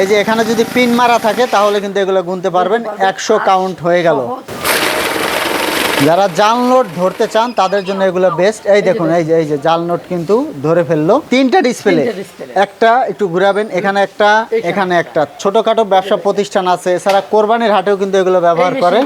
এই যে এখানে যদি পিন মারা থাকে, তাহলে কিন্তু এগুলো গুনতে পারবেন। একশো কাউন্ট হয়ে গেল। যারা জাল নোট ধরতে চান তাদের জন্য এগুলো বেস্ট এই দেখুন এই যে এই যে জাল নোট কিন্তু ধরে ফেলল। তিনটা ডিসপ্লে একটা একটু ঘুরাবেন এখানে একটা এখানে একটা। ছোটখাটো ব্যবসা প্রতিষ্ঠান আছে এছাড়া কোরবানির হাটেও কিন্তু এগুলো ব্যবহার করে।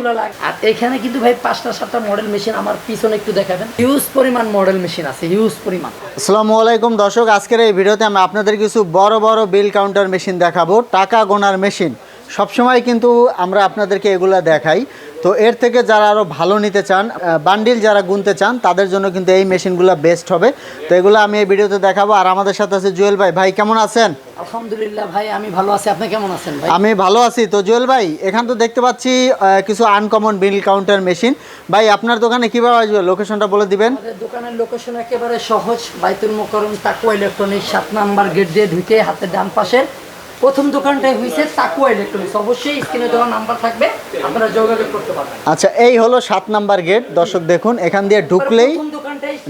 আর এখানে কিন্তু ভাই পাঁচটা সাতটা মডেল মেশিন আমার পিছনে একটু দেখাবেন। হিউজ পরিমাণ মডেল মেশিন আছে হিউজ পরিমাণ। আসসালামু আলাইকুম দর্শক আজকের এই ভিডিওতে আমি আপনাদের কিছু বড় বড় বিল কাউন্টার মেশিন দেখাবো। টাকা গোনার মেশিন সবসময় কিন্তু আমরা আপনাদেরকে এগুলা দেখাই। তো এর থেকে যারা আরও ভালো নিতে চান বান্ডিল যারা গুনতে চান তাদের জন্য কিন্তু এই মেশিনগুলো বেস্ট হবে। তো এগুলো আমি এই ভিডিওতে দেখাবো। আর আমাদের সাথে আছে জুয়েল ভাই। ভাই কেমন আছেন? আলহামদুলিল্লাহ ভাই আমি ভালো আছি। আপনি কেমন আছেন ভাই? আমি ভালো আছি। তো জুয়েল ভাই এখান তো দেখতে পাচ্ছি কিছু আনকমন বিল কাউন্টার মেশিন ভাই আপনার দোকানে কীভাবে আসবে? লোকেশনটা বলে দিবেন। দোকানের লোকেশন একেবারে সহজ। বাইতুল মোকরম তাকুয়া ইলেকট্রনিক্স সাত নাম্বার গেট দিয়ে ঢুকে হাতের ডান পাশে প্রথম দোকানটাই হয়েছে তাকুয়া ইলেকট্রনিক্স। অবশ্যই স্ক্রিনে দেওয়া নাম্বার থাকবে আপনারা যোগাযোগ করতে পারবেন। আচ্ছা এই হলো সাত নাম্বার গেট। দর্শক দেখুন এখান দিয়ে ঢুকলেই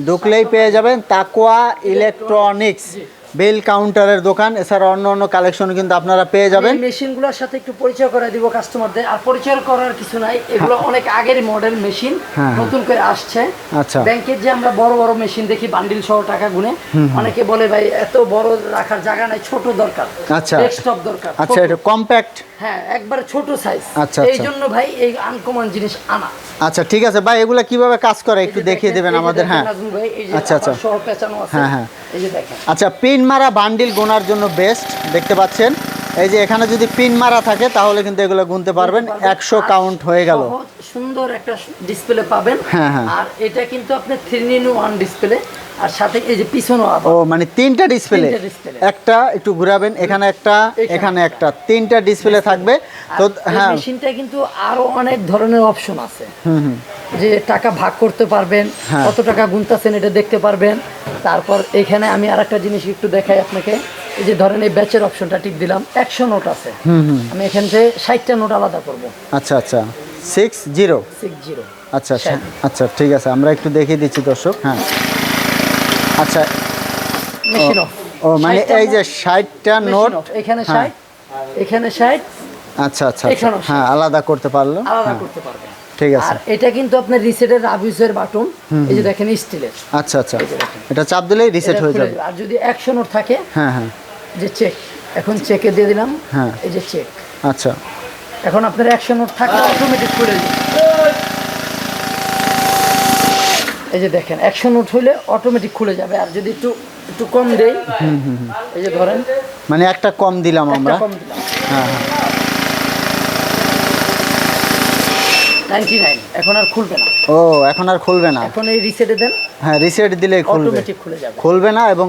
ঢুকলেই পেয়ে যাবেন তাকুয়া ইলেকট্রনিক্স। বিল কাউন্টারের দোকান এছাড়া অন্য অন্য কালেকশন কিন্তু আপনারা পেয়ে যাবেন। মেশিনগুলোর সাথে একটু পরিচয় করে দিব কাস্টমারদের আর পরিচয় করার কিছু নাই এগুলো অনেক আগের মডেল মেশিন হ্যাঁ, নতুন করে আসছে। আচ্ছা। ব্যাংকের যে আমরা বড় বড় মেশিন দেখি বান্ডিল সহ টাকা গুনে অনেকে বলে ভাই এত বড় রাখার জায়গা নাই ছোট দরকার আচ্ছা। ডেস্কটপ দরকার আচ্ছা এটা কম্প্যাক্ট হ্যাঁ একবার ছোট সাইজ আচ্ছা, এই আচ্ছা। জন্য ভাই এই আনকমন জিনিস আনা। আচ্ছা ঠিক আছে। ভাই এগুলা কীভাবে কাজ করে? একটু দেখিয়ে দেবেন আমাদের হ্যাঁ। এই আচ্ছা, আচ্ছা। সহ পেঁচানো আছে হ্যাঁ, হ্যাঁ। এই যে দেখেন। আচ্ছা পিন মারা বান্ডিল গোনার জন্য বেস্ট দেখতে পাচ্ছেন। এই যে এখানে যদি পিন মারা থাকে তাহলে কিন্তু এগুলো গুনতে পারবেন। একশো কাউন্ট হয়ে গেল। সুন্দর একটা ডিসপ্লে পাবেন। হ্যাঁ, হ্যাঁ। আর এটা কিন্তু আপনি থ্রি ইন ওয়ান ডিসপ্লে আর সাথে এই যে পিছনও ও মানে তিনটা ডিসপ্লে একটা একটু ঘুরাবেন। এখানে একটা এখানে একটা। তিনটা ডিসপ্লে থাকবে। তো হ্যাঁ। মেশিনটা কিন্তু আরও অনেক ধরনের অপশন আছে। যে টাকা ভাগ করতে পারবেন হ্যাঁ। কত টাকা গুনতেছেন এটা দেখতে পারবেন। তারপর এখানে আমি আর একটা জিনিস একটু দেখাই আপনাকে। এই যে ধরেন এই ব্যাচের অপশনটা টিপ দিলাম একশো নোট আছে। আমি এখান থেকে ষাটটা নোট আলাদা করব। আচ্ছা আচ্ছা। সিক্স জিরো সিক্স জিরো আচ্ছা আচ্ছা। আচ্ছা ঠিক আছে। আমরা একটু দেখিয়ে দিচ্ছি দর্শক হ্যাঁ। আচ্ছা। ও মানে এই যে ষাটটা নোট এখানে হ্যাঁ। ষাট এখানে ষাট। আচ্ছা আচ্ছা আচ্ছা। হ্যাঁ আলাদা করতে পারল। আলাদা হ্যাঁ। করতে পারবেন ঠিক আছে। আর এটা কিন্তু আপনার রিসেটের রাবিউসের বাটন এই যে দেখেন স্টিলের আচ্ছা আচ্ছা। এটা চাপ দিলেই রিসেট হয়ে যাবে। আর যদি একশো নোট থাকে হ্যাঁ হ্যাঁ। যে চেক এখন চেকে দিয়ে দিলাম হ্যাঁ। এই যে চেক আচ্ছা। এখন আপনার একশো নোট থাকলে অটোমেটিক খুলে এই যে দেখেন একশো নোট হইলে অটোমেটিক খুলে যাবে। আর যদি একটু একটু কম দেই এই যে ধরেন। মানে একটা কম দিলাম আমরা। কম দিলাম। হ্যাঁ হ্যাঁ। নাইনটি নাইন এখন আর খুলবে না। ও এখন আর খুলবে না। এখন এই রিসেটে দেন। হ্যাঁ রিসেট দিলেই খুলবে। অটোমেটিক খুলে যাবে। খুলবে না এবং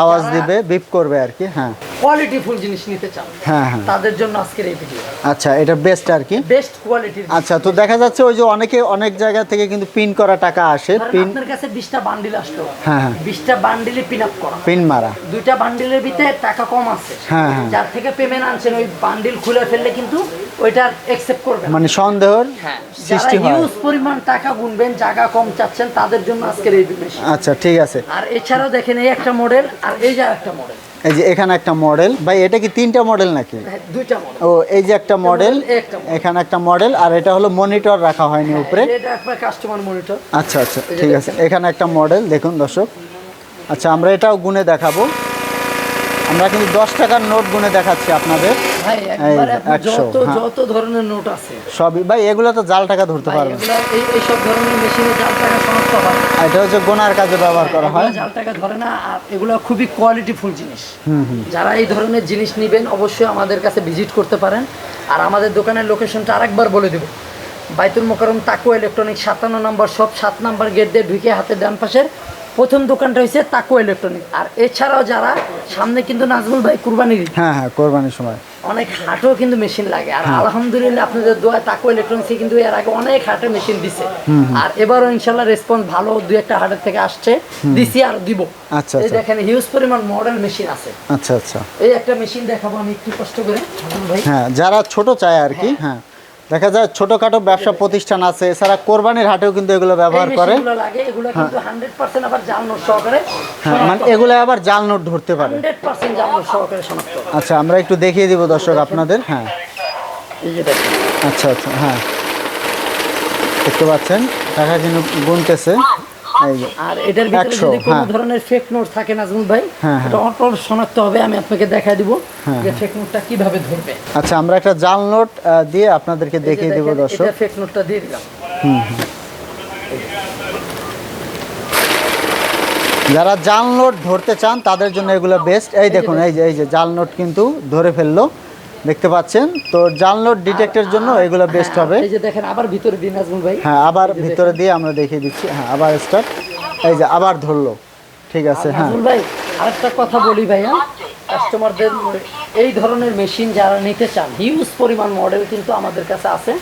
আওয়াজ দিবে বিপ করবে আর কি হ্যাঁ। কোয়ালিটি ফুল জিনিস নিতে চান হ্যাঁ হ্যাঁ। তাদের জন্য আজকের এই ভিডিও আচ্ছা এটা বেস্ট আর কি। বেস্ট কোয়ালিটির আচ্ছা তো দেখা যাচ্ছে ওই যে অনেকে অনেক জায়গা থেকে কিন্তু পিন করা টাকা আসে। পিন আপনার কাছে বিশটা বান্ডিল আসলো। হ্যাঁ, হ্যাঁ। বিশটা বান্ডিলে পিন আপ করা। পিন মারা। দুইটা বান্ডিলের ভিতরে টাকা কম আছে। হ্যাঁ, হ্যাঁ। যার থেকে পেমেন্ট আনছেন ওই বান্ডিল খুলে ফেললে কিন্তু ওইটা একসেপ্ট করবে মানে সন্দেহর হ্যাঁ সৃষ্টি হয়। হিউজ পরিমাণ টাকা গুনবেন জায়গা কম চাচ্ছেন তাদের জন্য আজকের এই মেশিন আচ্ছা ঠিক আছে। আর এছাড়াও দেখেন এই একটা মডেল আর এই যে একটা মডেল এই যে এখানে একটা মডেল ভাই এটা কি তিনটা মডেল নাকি? দুইটা মডেল ও এই যে একটা মডেল। এখানে একটা মডেল আর এটা হলো মনিটর রাখা হয়নি উপরে। এটা আপনার কাস্টমার মনিটর আচ্ছা আচ্ছা ঠিক আছে। এখানে একটা মডেল দেখুন দর্শক। আচ্ছা আমরা এটাও গুনে দেখাবো। আমরা কিন্তু দশ টাকার নোট গুনে দেখাচ্ছি আপনাদের। ভাই একবারে এই, আপনার 100, যত হ্যাঁ। যত ধরনের নোট আছে। সবই ভাই এগুলো তো জাল টাকা ধরতে ভাই পারবেন এই এইসব ধরনের মেশিনে জাল টাকা শনাক্ত হয়। এটা হচ্ছে গোনার কাজে ব্যবহার করা হয় জাল টাকা ধরে না আর এগুলো খুবই কোয়ালিটিফুল জিনিস। যারা এই ধরনের জিনিস নেবেন অবশ্যই আমাদের কাছে ভিজিট করতে পারেন। আর আমাদের দোকানের লোকেশনটা আরেকবার বলে দেব। বাইতুল মোকারম তাকু ইলেকট্রনিক সাতান্ন নম্বর সব সাত নম্বর গেট দিয়ে ঢুকে হাতের ডান পাশের প্রথম দোকানটা হচ্ছে তাকু ইলেকট্রনিক আর এছাড়াও যারা সামনে কিন্তু নাজমুল ভাই কুরবানির হ্যাঁ হ্যাঁ কোরবানির সময়। অনেক হাটও কিন্তু মেশিন লাগে। আর আলহামদুলিল্লাহ আপনাদের দোয়া তাকু ইলেকট্রনিক্সে কিন্তু এর আগে অনেক হাটে মেশিন দিছে। আর এবারও ইনশাল্লাহ রেসপন্স ভালো দুই একটা হাটের থেকে আসছে। দিছি আর দিব। আচ্ছা, এই আচ্ছা। দেখেন হিউজ পরিমাণ মডেল মেশিন আছে। আচ্ছা আচ্ছা। এই একটা মেশিন দেখাবো আমি একটু কষ্ট করে। ভাই। হ্যাঁ যারা ছোট চায় আর কি হ্যাঁ। দেখা যায় ছোটখাটো ব্যবসা প্রতিষ্ঠান আছে এছাড়া কোরবানির হাটেও কিন্তু এগুলো ব্যবহার করে। নোট হ্যাঁ মানে এগুলো আবার জাল নোট ধরতে পারে। আচ্ছা আমরা একটু দেখিয়ে দিব দর্শক আপনাদের। হ্যাঁ। আচ্ছা আচ্ছা হ্যাঁ। দেখতে পাচ্ছেন টাকা কিন্তু গুনতেছে। আর এটার ভিতরে যদি কোনো হ্যাঁ। ধরনের ফেক নোট থাকে নাজমুল ভাই হ্যাঁ, হ্যাঁ। এটা অটো শনাক্ত হবে আমি আপনাকে দেখাই দিব যে ফেক নোটটা কীভাবে ধরবে। আচ্ছা আমরা একটা জাল নোট দিয়ে আপনাদেরকে দেখিয়ে দিব দর্শক। এটা ফেক নোটটা দিয়ে দিলাম। যারা জাল নোট ধরতে চান তাদের জন্য এগুলো বেস্ট এই দেখুন এই যে এই যে জাল নোট কিন্তু ধরে ফেলল। দেখতে পাচ্ছেন? তো নোট ডিটেক্টের জন্য এগুলো বেস্ট হবে। এই যে দেখেন আবার ভিতরে দিন নাজমুল ভাই। হ্যাঁ আবার ভিতরে দিয়ে আমরা দেখিয়ে দিচ্ছি। হ্যাঁ আবার স্টার্ট এই যে আবার ধরলো। ঠিক আছে হ্যাঁ। নাজমুল ভাই আরেকটা কথা বলি ভাইয়া। কাস্টমারদের এই ধরনের মেশিন যারা নিতে চান হিউজ পরিমাণ মডেল কিন্তু আমাদের কাছে আছে।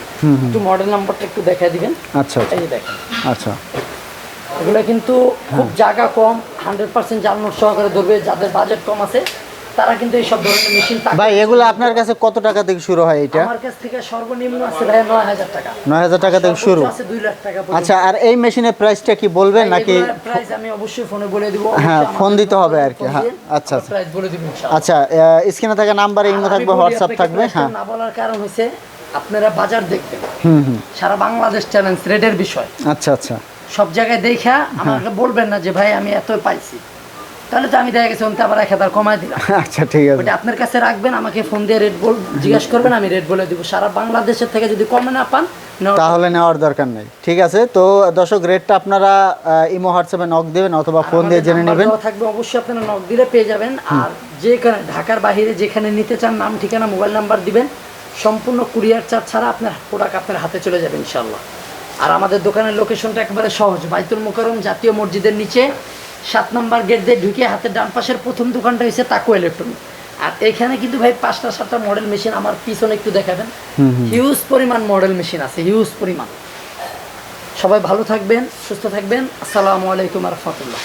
একটু মডেল নাম্বারটা একটু দেখাই দিবেন। আচ্ছা আচ্ছা। এই দেখেন। আচ্ছা। এগুলো কিন্তু খুব জায়গা কম হান্ড্রেড পার্সেন্ট নোট সহকারে ধরবে। যাদের বাজেট কম আছে তারা কিন্তু এইসব ধরনের মেশিন ভাই এগুলো আপনার কাছে কত টাকা থেকে শুরু হয় এটা? আমার কাছ থেকে সর্বনিম্ন আছে ভাই নয় হাজার টাকা। নয় হাজার টাকা থেকে শুরু। আছে দুই লাখ টাকা আচ্ছা আর এই মেশিনের প্রাইসটা কি বলবেন নাকি প্রাইস আমি অবশ্যই ফোনে বলে দিব। হ্যাঁ, ফোন দিতে হবে আর কি, হ্যাঁ, আচ্ছা, আচ্ছা। প্রাইস বলে দিব ইনশাআল্লাহ। আচ্ছা স্ক্রিনে থাকা নাম্বারে ইমো থাকবে হোয়াটসঅ্যাপ থাকবে হ্যাঁ। না বলার কারণ হচ্ছে আপনারা বাজার দেখবেন। হুম হুম। সারা বাংলাদেশ চ্যালেঞ্জ রেটের বিষয়। আচ্ছা আচ্ছা। সব জায়গায় দেখা হ্যাঁ। আমাকে বলবেন না যে ভাই আমি এত পাইছি। তাহলে তো আমি দেখা গেছে অন্তে আবার এক হাজার কমায় দিলাম আচ্ছা ঠিক আছে। ওটা আপনার কাছে রাখবেন আমাকে ফোন দিয়ে রেড বল জিজ্ঞাসা করবেন আমি রেড বলে দিব। সারা বাংলাদেশের থেকে যদি কমে না পান তাহলে নেওয়ার দরকার নেই। ঠিক আছে তো দর্শক রেটটা আপনারা ইমো হোয়াটসঅ্যাপে নক দেবেন অথবা ফোন দিয়ে জেনে নেবেন। থাকবে অবশ্যই আপনারা নক দিলে পেয়ে যাবেন। আর যেখানে ঢাকার বাইরে যেখানে নিতে চান নাম ঠিকানা মোবাইল নাম্বার দিবেন। সম্পূর্ণ কুরিয়ার চার্জ ছাড়া আপনার প্রোডাক্ট আপনার হাতে চলে যাবে ইনশাল্লাহ আর আমাদের দোকানের লোকেশনটা একেবারে সহজ বাইতুল মোকারম জাতীয় মসজিদের নিচে। সাত নম্বর গেট দিয়ে ঢুকে হাতের ডান পাশের প্রথম দোকানটা হয়েছে তাকু ইলেকট্রনিক। আর এখানে কিন্তু ভাই পাঁচটা সাতটা মডেল মেশিন আমার পিছনে একটু দেখাবেন। হিউজ পরিমাণ মডেল মেশিন আছে হিউজ পরিমাণ। সবাই ভালো থাকবেন সুস্থ থাকবেন। আসসালামু আলাইকুম রহমতুল্লাহ